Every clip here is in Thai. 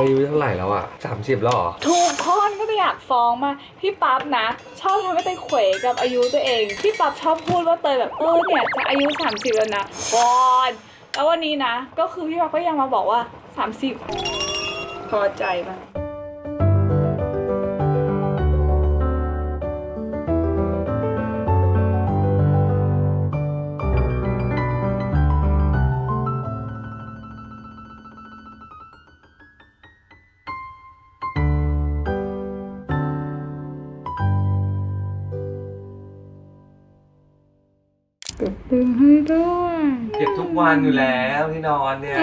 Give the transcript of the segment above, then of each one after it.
อายุเท่าไหร่แล้วอะสามสิบแล้วเหรอถูกคนก็จะอยากฟ้องมาพี่ปั๊บนะ ชอบทำให้เตยเขวกับอายุตัวเอง พี่ปั๊บชอบพูดว่าเตยแบบเออเนี่ยจะอายุ 30 แล้วนะบอนแล้ววันนี้นะ ก็คือพี่ปั๊บก็ยังมาบอกว่า 30 พอใจมาก เก็บตึงให้ด้วย เก็บทุกวันอยู่แล้วที่นอนเนี่ย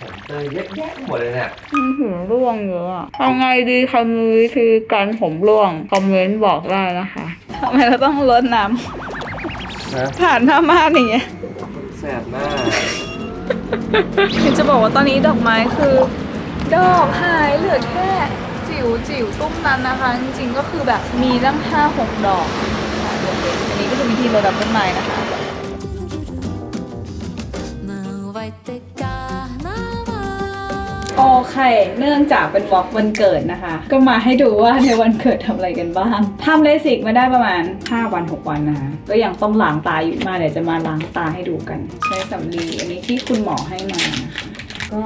ผมเตยเยอะแยะหมดเลยเนี่ยมันผมร่วงเยอะอะทำไงดีคะมือคือการผมร่วง คอมเมนต์บอกได้นะคะทำไมเราต้องลดน้นะำผ่านผ้าม่านอย่างเงี้ยแสบหน้าคือจะบอกว่าตอนนี้ดอกไม้คือ ดอกหายเหลือแค่จิ๋วจิ๋วตุ้มนั้นนะคะ จริงๆก็คือแบบมีตั้งห้าหกดอกค่ะเดี๋ยวๆอันนี้ก็คือวิธีรดน้ำต้นไม้นะคะ โอเค เนื่องจากเป็นวอล์กวันเกิดนะคะ ก็มาให้ดูว่าในวันเกิดทำอะไรกันบ้างทำเลสิกมาได้ประมาณ 5 วัน 6 วันนะคะ ก็ยังต้องล้างตาอยู่มาเดี๋ยวจะมาล้างตาให้ดูกัน ใช้สำลีอันนี้ที่คุณหมอให้มานะคะ ก็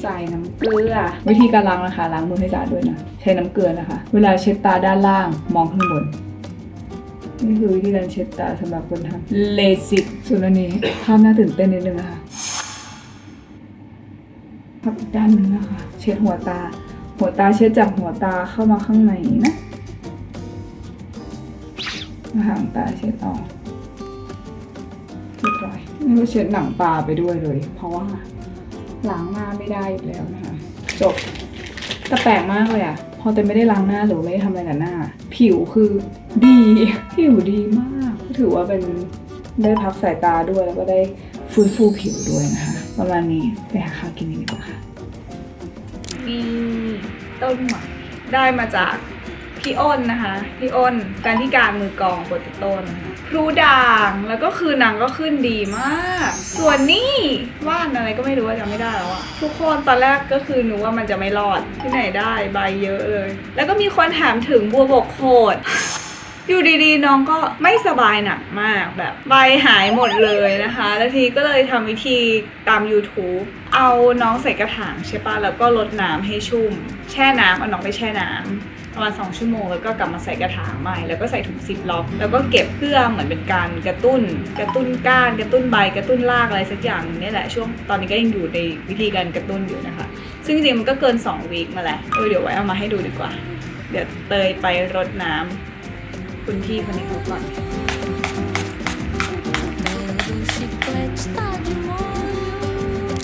ใส่น้ำเกลือ วิธีการล้างนะคะล้างมือให้สะอาดด้วยนะ ใช้น้ำเกลือนะคะ เวลาเช็ดตาด้านล่างมองข้างบน นี่คือวิธีการเช็ดตาสำหรับคนทำเลสิกส่วนอันนี้ภาพน่าตื่นเต้นนิดนึงนะคะ พับอีกด้านหนึ่งนะคะ เช็ดหัวตา หัวตาเช็ดจากหัวตาเข้ามาข้างในนะหางตาเช็ดออกเรียบร้อยนี่ก็เช็ดหนังตาไปด้วยเลย เพราะว่าล้างหน้าไม่ได้อีกแล้วนะคะ จบแต่แปลกมากเลยอะพอแต่ไม่ได้ล้างหน้าหรือไม่ได้ทำอะไรกับหน้า ผิวคือดีผิวดีมาก ถือว่าเป็นได้พักสายตาด้วยแล้วก็ได้ฟื้นฟูผิวด้วยนะคะ ประมาณนี้ไปหาข้าวกินกันดีกว่าค่ะนี่ต้นหมากได้มาจากพี่อ้นนะคะ พี่อ้นการที่การมือกองโปรติโต้นะคะครูด่างแล้วก็คือนางก็ขึ้นดีมาก ส่วนนี่ว่านอะไรก็ไม่รู้ว่าจำไม่ได้แล้วอะทุกคนตอนแรกก็คือหนูว่ามันจะไม่รอดที่ไหนได้ใบเยอะเลย แล้วก็มีคนถามถึงบัวบกโขด อยู่ดีๆ น้องก็ไม่สบายหนักมากแบบใบหายหมดเลยนะคะ แล้วทีก็เลยทำวิธีตาม YouTube เอาน้องใส่กระถางใช่ปะแล้วก็ลดน้ำให้ชุ่ม แช่น้ำเอาน้องไปแช่น้ำประมาณ2ชั่วโมงแล้วก็กลับมาใส่กระถางใหม่ แล้วก็ใส่ถุงซิปล็อก แล้วก็เก็บเพื่อเหมือนเป็นการกระตุ้น กระตุ้นก้าน กระตุ้นใบ กระตุ้นรากอะไรสักอย่างนี่แหละ ช่วงตอนนี้ก็ยังอยู่ในวิธีการกระตุ้นอยู่นะคะ ซึ่งจริงๆมันก็เกิน2วีคมาแหละเออเดี๋ยวไว้เอามาให้ดูดีกว่า เดี๋ยวเตยไปรดน้ำ คุณพี่คนนี้เขาก่อน Pede um chiclete, tá de molho.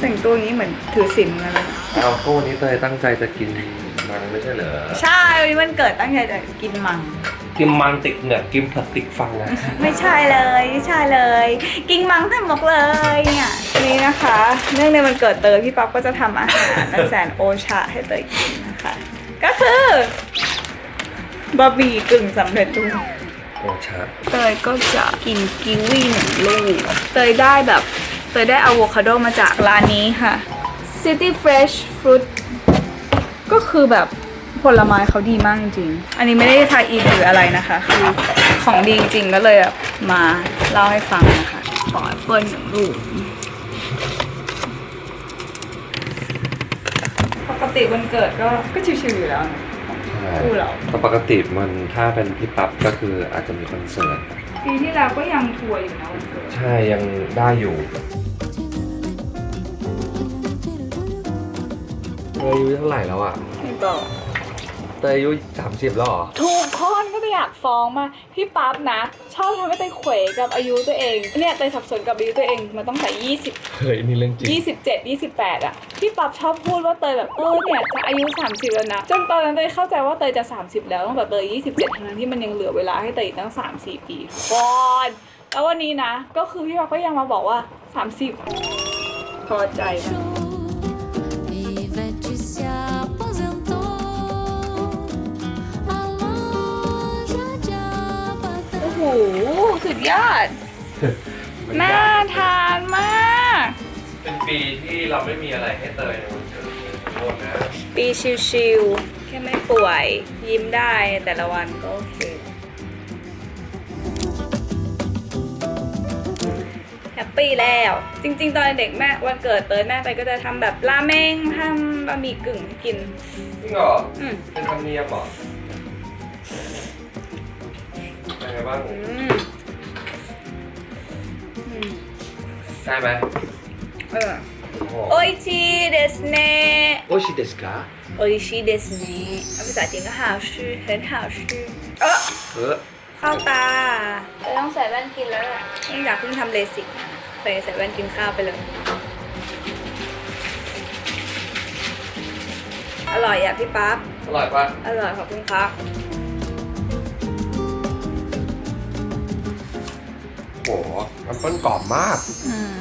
แต่งตัวอย่างนี้เหมือนถือศีลมาเลยเอาก็วันนี้เตยตั้งใจจะกินมันไม่ใช่เหรอ ใช่วันนี้มันเกิดตั้งใจจะกินมัง กินมันติดเหงือกกินผัดติดฟังอะไม่ใช่เลยไม่ใช่เลย กินมังทั้งหมดเลยเนี่ยทีนี้นะคะ เนื่องในวันเกิดเตยพี่ป๊อปก็จะทำอาหารอันแสนโอชาให้เตยกินนะคะ ก็คือ บะหมี่กึ่งสำเร็จรูปโอชาเตยก็จะกินกิวีหนึ่งลูกเตยได้แบบเตยได้อะโวคาโดมาจากร้านนี้ค่ะ City Fresh Fruit ก็คือแบบผลไม้เขาดีมากจริงๆอันนี้ไม่ได้ทายอินหรืออะไรนะคะ คือของดีจริงๆก็เลยแบบมาเล่าให้ฟังนะคะขอแอปเปิ้ลหนึ่งลูกปกติวันเกิดก็ก็ชิวๆอยู่แล้วนะ ใช่คู่เราแต่ปกติมันถ้าเป็นพี่ปั๊บก็คืออาจจะมีคอนเสิร์ตปีที่แล้วก็ยังทัวร์อยู่นะวันเกิดใช่ยังได้อยู่เตยอายุเท่าไหร่แล้วอะ พี่บอก เตยอายุสามสิบแล้วเหรอทุกคนก็จะอยากฟ้องมาพี่ปั๊บนะ ชอบทำให้เตยเขวกับอายุตัวเองเนี่ยเตยสับสนกับอายุตัวเองมาตั้งแต่20เฮ้ยนี่เรื่องจริง 27 28อะพี่ปั๊บชอบพูดว่าเตยแบบเออเนี่ยจะอายุ 30 แล้วนะจนตอนนั้นเตยเข้าใจว่าเตยจะ 30 แล้วตั้งแต่เตย27ทั้งที่มันยังเหลือเวลาให้เตยอีกตั้ง 3-4 ปีก่อนแล้ววันนี้นะ ก็คือพี่ปั๊บก็ยังมาบอกว่า 30 พอใจนะ ยอดน่าทานมาก เป็นปีที่เราไม่มีอะไรให้เตยในวันเกิดโทษนะปีชิวๆ แค่ไม่ป่วย ยิ้มได้แต่ละวันก็โอเค แฮปปี้แล้ว จริง ๆ ตอนเด็กแม่วันเกิดเตยแม่ไปก็จะทำแบบราเมงทำบะหมี่กึ่งให้กิน จริงเหรอ อืมเป็นธรรมเนียมเหรอเป็นไงบ้างอืม ได้ไหม เออ โอ้โห โออิชิเดสเน่ โอชิเดสกา โออิชิเดสเน่ภาษาจีนก็好吃很好吃เออ เออ เข้าตาจะต้องใส่แว่นกินแล้วแหละเนื่องจากเพิ่งทำเลสิกมาเคยใส่แว่นกินข้าวไปเลย อร่อยอ่ะพี่ปั๊บ อร่อยปะ อร่อยขอบคุณครับ โอ้โหมันต้นกรอบมาก อืม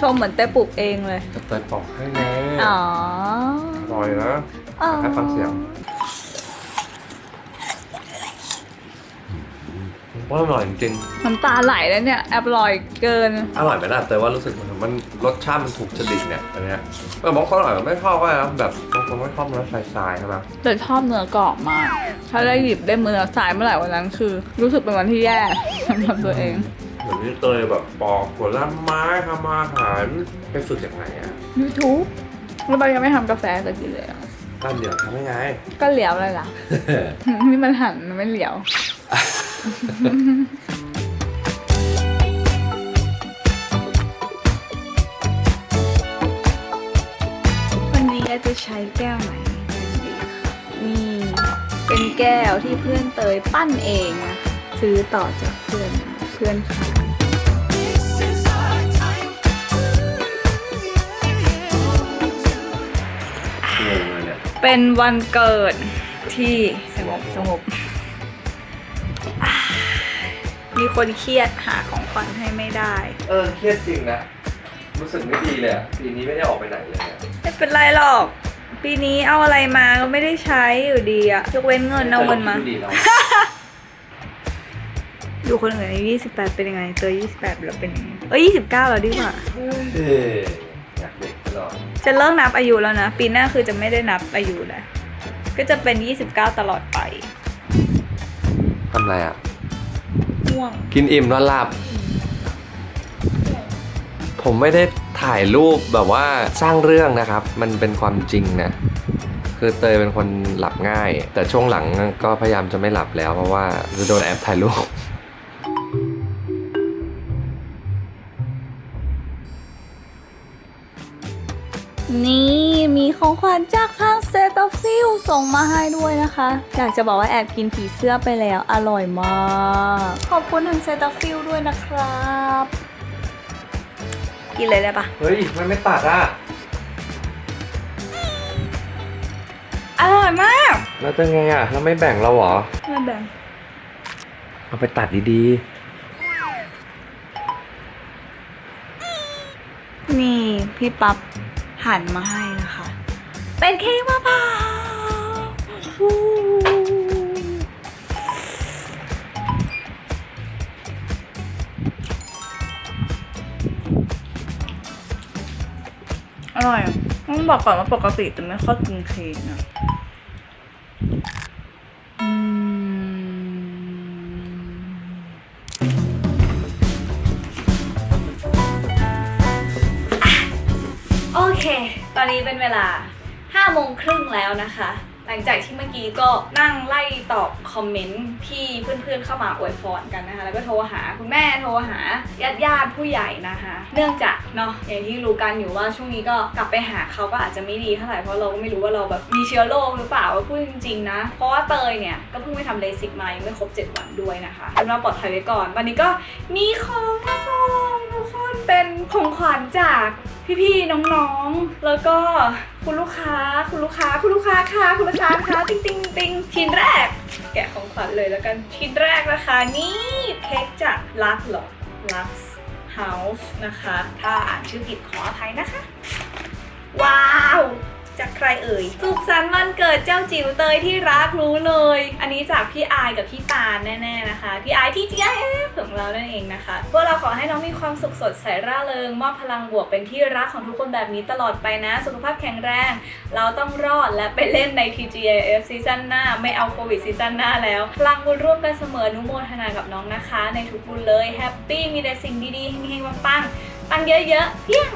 ชมเหมือนเต้ปลูกเองเลยจะเติมปอกให้แน่อ๋ออร่อยนะแค่ฟังเสียงว่าอร่อยจริงน้ำตาไหลแล้วเนี่ยแอบอร่อยเกินๆอร่อยไหมล่ะแต่ว่ารู้สึกมันมันรสชาติมันถูกจริตเนี่ยอันเนี้ยเออบางคนอร่อยไม่ชอบก็ได้นะแบบบางคนไม่ชอบเนื้อทรายๆใช่ไหมแต่ชอบเนื้อกรอบมาก ถ้าได้หยิบได้มือสายเมื่อไหร่วันนั้นคือ รู้สึกเป็นวันที่แย่สำหรับตัวเอง เหมือนที่เตยแบบปอกผลไม้ทำอาหารไปฝึกจากไหนอะ YouTube แล้วใบยังไม่ทำกาแฟจะกินเลยอะตั้นเดี๋ยวทำยังไง ก็เหลียวเลยล่ะ นี่มันหันมันไม่เหลียว วันนี้จะใช้แก้วไหนกันดีคะนี่เป็นแก้วที่เพื่อนเตยปั้นเองนะคะซื้อต่อจากเพื่อนมาเพื่อนขา เลยเนี่ยเป็นวันเกิดที่สงบสงบอ่ามีคนเครียดหาของขวัญให้ไม่ได้ เออเครียดจริงนะ รู้สึกไม่ดีเลยอะปีนี้ไม่ได้ออกไปไหนเลยอะไม่เป็นไรหรอก ปีนี้เอาอะไรมาก็ไม่ได้ใช้อยู่ดีอะยกเว้นเงินเอาเงินมาดีเนาะอยู่คนอื่นอายุ28 เป็นยังไง เตย28 แล้วเป็นยังไง เอ้ย 29 แล้วดีกว่า เออ จะเลิกนับอายุแล้วนะ ปีหน้าคือจะไม่ได้นับอายุแล้วก็จะเป็น 29 ตลอดไปทำไรอะ ง่วง กินอิ่มนอนหลับ ผมไม่ได้ถ่ายรูปแบบว่าสร้างเรื่องนะครับ มันเป็นความจริงนะ คือเตยเป็นคนหลับง่าย แต่ช่วงหลังก็พยายามจะไม่หลับแล้วเพราะว่าจะโดนแอบถ่ายรูป นี่มีของขวัญจากทางเซตฟิลส่งมาให้ด้วยนะคะ อยากจะบอกว่าแอบกินผีเสื้อไปแล้ว อร่อยมาก ขอบคุณทางเซตฟิลด้วยนะครับ กินเลยได้ปะเฮ้ย มันไม่ตัดอะ อร่อยมาก แล้วจะไงอะ เราไม่แบ่งเราเหรอ ไม่แบ่ง เอาไปตัดดีนี่พี่ปั๊บ หั่นมาให้นะคะ เป็นเค้กมะพร้าวอร่อยต้องบอกก่อนว่าปกติจะไม่ค่อยกินเค้กนะ ครึ่งแล้วนะคะ หลังจากที่เมื่อกี้ก็นั่งไล่ตอบคอมเมนต์ที่เพื่อนๆเข้ามาอวยพรกันนะคะ แล้วก็โทรหาคุณแม่โทรหาญาติญาติๆผู้ใหญ่นะคะ เนื่องจากเนาะอย่างที่รู้กันอยู่ว่าช่วงนี้ก็กลับไปหาเขาก็อาจจะไม่ดีเท่าไหร่เพราะเราก็ไม่รู้ว่าเราแบบมีเชื้อโรคหรือเปล่าพูดจริงๆนะ เพราะว่าเตยเนี่ยก็เพิ่งไปทำเลสิกมายังไม่ครบ 7 วันด้วยนะคะเป็นว่าปลอดภัยไว้ก่อน วันนี้ก็มีของมาส่ง คนเป็นของขวัญจากพี่ๆน้องๆ แล้วก็คุณลูกค้าคุณลูกค้าคุณลูกค้าค่ะคุณลูกค้าค่ะติ๊งติ๊งติ๊งชิ้นแรก แกะของขวัญเลยแล้วกันชิ้นแรกนะคะนี่เค้กจากลักหรอลักเฮาส์นะคะ ถ้าอ่านชื่อผิดขออภัยนะคะ ว้าว จากใครเอ่ย สุขสันต์วันเกิดเจ้าจิ๋วเตยที่รักรู้เลย อันนี้จากพี่อายกับพี่ตาแน่ๆนะคะ พี่อายที่ GIF ของเรานั่นเองนะคะ พวกเราขอให้น้องมีความสุขสดใสร่าเริง มอบพลังบวกเป็นที่รักของทุกคนแบบนี้ตลอดไปนะ สุขภาพแข็งแรง เราต้องรอดและไปเล่นใน TGIF ซีซั่นหน้า ไม่เอาโควิดซีซั่นหน้าแล้วพลังบุญร่วมกันเสมออนุโมทนากับน้องนะคะ ในทุกบุญเลยแฮปปี้มีแต่สิ่งดีๆเฮงๆปังๆ ตังเยอะๆเพียง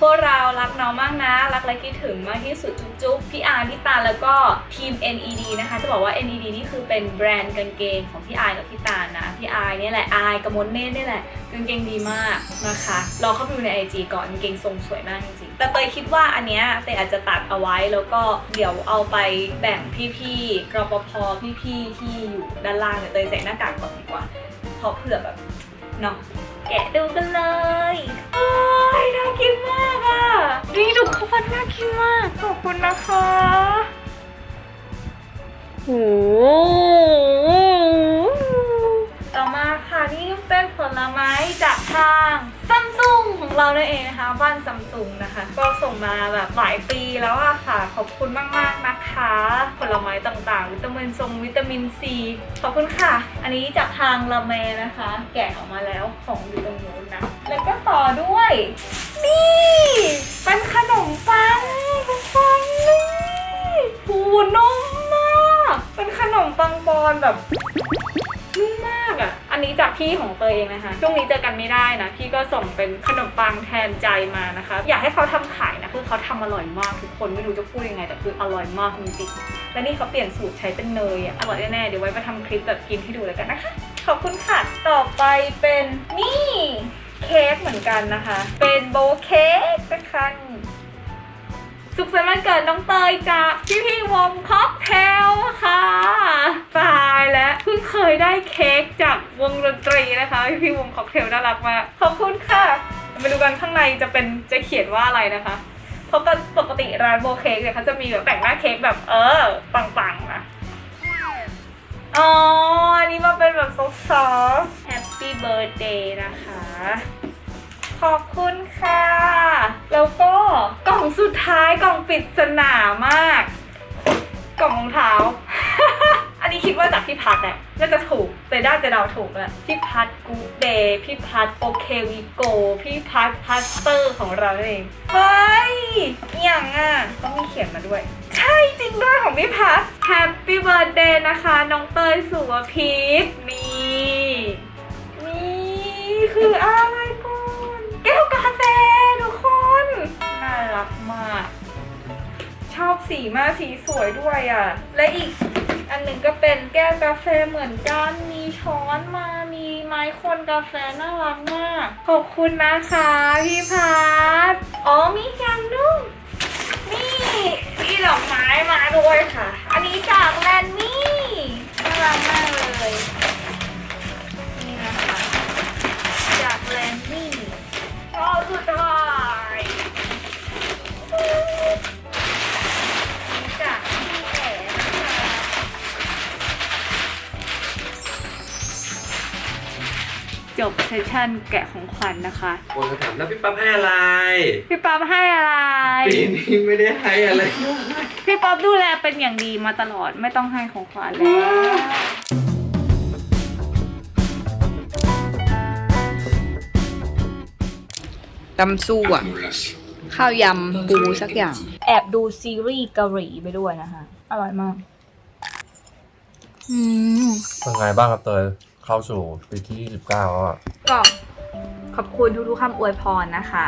พวกเรารักน้องมากนะ รักและคิดถึงมากที่สุดจุ๊บๆ พี่อาร์พี่ตาแล้วก็ทีม NED นะคะ จะบอกว่า NED นี่คือเป็นแบรนด์กางเกงของพี่อายกับพี่ตานะ พี่อายเนี่ยแหละ อายกับมนเน่นี่แหละกางเกงดีมากนะคะลองเข้าไปดูใน IG ก่อนกางเกงทรงสวยมากจริงๆแต่เตยคิดว่าอันเนี้ยเตยอาจจะตัดเอาไว้แล้วก็เดี๋ยวเอาไปแบ่งพี่ๆรปภพี่ๆที่อยู่ด้านล่างเดี๋ยเตยใส่หน้ากากก่อนดีกว่าเพราะเผื่อแบบเนาะ แกะดูกันเลยโอ้ยน่ากินมากอะนี่ทุกคนน่ากินมาก ขอบคุณนะคะโอ้ต่อมาค่ะนี่เป็นผลไม้จากทาง ซัมซุงของเรานั่นเองนะคะ บ้านซัมซุงนะคะ ก็ส่งมาแบบหลายปีแล้วอะค่ะ ขอบคุณมาก ๆ นะคะ ผลไม้ต่างๆ วิตามินทรงวิตามินซีขอบคุณค่ะ อันนี้จากทางละเมนะคะ แกะออกมาแล้วของอยู่ตรงนู้นนะ แล้วก็ต่อด้วย นี่เป็นขนมปังทุกคนนี่หูนุ่มมาก เป็นขนมปังบอลแบบ นนี้จากพี่ของเตยเองนะคะ ช่วงนี้เจอกันไม่ได้นะ พี่ก็ส่งเป็นขนมปังแทนใจมานะคะ อยากให้เขาทำขายนะคือเขาทำอร่อยมากทุกคนไม่รู้จะพูดยังไงแต่คืออร่อยมากจริงๆและนี่เขาเปลี่ยนสูตรใช้เป็นเนยอร่อยแน่ๆเดี๋ยวไว้มาทำคลิปแบบกินให้ดูแล้วกันนะคะ ขอบคุณค่ะต่อไปเป็นนี่เค้กเหมือนกันนะคะ เป็นโบเค้กนะคะ สุขสันต์วันเกิดน้องเตยจากพี่พี่วงค็อกเทลค่ะตายแล้วเพิ่งเคยได้เค้กจากวงดนตรีนะคะ พี่พี่วงค็อกเทลน่ารักมากขอบคุณค่ะมาดูกันข้างในจะเป็นจะเขียนว่าอะไรนะคะเพราะปกติร้านโบเค้กเนี่ยเขาจะมีแบบแต่งหน้าเค้กแบบเออปังๆนะอ๋อ อันนี้มาเป็นแบบซอฟต์แฮปปี้เบิร์ดเดย์นะคะ ขอบคุณค่ะ แล้วก็กล่องสุดท้ายกล่องปริศนามาก กล่องรองเท้า อันนี้คิดว่าจากพี่พัดแหละน่าจะถูกแต่น่าจะเดาถูกแหละพี่พัดกูเดย์พี่พัดโอเควิโกพี่พัดพัสเตอร์ของเราเองเฮ้ยอย่างอะต้องมีเขียนมาด้วย ใช่จริงด้วยของพี่พัดแฮปปี้เบิร์ดเดย์นะคะ น้องเตยสุวพีทนี่นี่คืออะ รักมาก ชอบสีมากสีสวยด้วยอะ และอีกอันหนึ่งก็เป็นแก้วกาแฟเหมือนกัน มีช้อนมา มีไม้คนกาแฟน่ารักมาก ขอบคุณนะคะพี่พัทอ๋อมีอย่างนุ่มนี่มีดอกไม้มาด้วยค่ะ เซสชั่นแกะของขวัญนะคะ คนจะถามแล้วพี่ปั๊บให้อะไร พี่ป๊อปให้อะไร ปีนี้ไม่ได้ให้อะไร พี่ป๊อปดูแลเป็นอย่างดีมาตลอดไม่ต้องให้ของขวัญแล้ว ตำสู้อะ ข้าวยำปูสักอย่าง แอบดูซีรีส์เกาหลีไปด้วยนะคะ อร่อยมาก อืมเป็นไงบ้างครับเตย เข้าสู่ปีที่29แล้วอะก็ขอบคุณทุกๆคำอวยพรนะคะ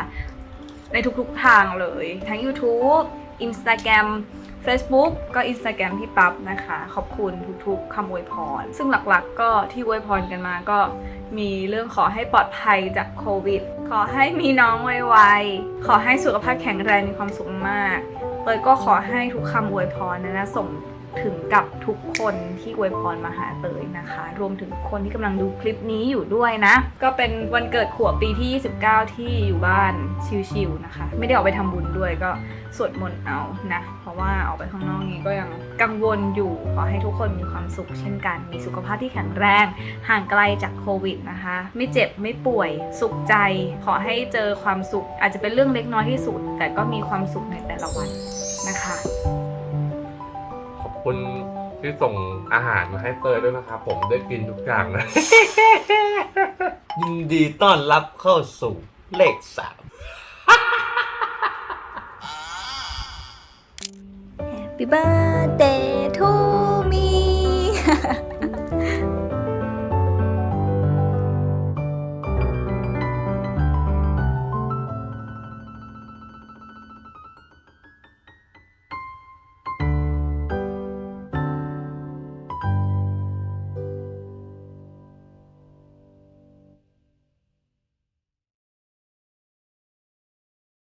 ในทุกๆทางเลย ทั้ง YouTube Instagram Facebook ก็ Instagram พี่ปั๊บนะคะ ขอบคุณทุกๆคำอวยพร ซึ่งหลักๆก็ที่อวยพรกันมาก็มีเรื่องขอให้ปลอดภัยจากโควิด ขอให้มีน้องไวๆ ขอให้สุขภาพแข็งแรงมีความสุขมากเตยก็ขอให้ทุกคำอวยพรนะนะส่ง ถึงกับทุกคนที่อวยพรมาหาเตยนะคะ รวมถึงคนที่กำลังดูคลิปนี้อยู่ด้วยนะ ก็เป็นวันเกิดขวบปีที่ 29 ที่อยู่บ้านชิลๆนะคะ ไม่ได้ออกไปทำบุญด้วยก็สวดมนต์เอานะ เพราะว่าออกไปข้างนอกนี้ก็ยังกังวลอยู่ขอให้ทุกคนมีความสุขเช่นกัน มีสุขภาพที่แข็งแรง ห่างไกลจากโควิดนะคะ ไม่เจ็บไม่ป่วย สุขใจ ขอให้เจอความสุข อาจจะเป็นเรื่องเล็กน้อยที่สุด แต่ก็มีความสุขในแต่ละวันนะคะ ที่ส่งอาหารมาให้เตยด้วยนะครับผมได้กินทุกอย่างนะ ยินดีต้อนรับเข้าสู่เลขสาม Happy birthday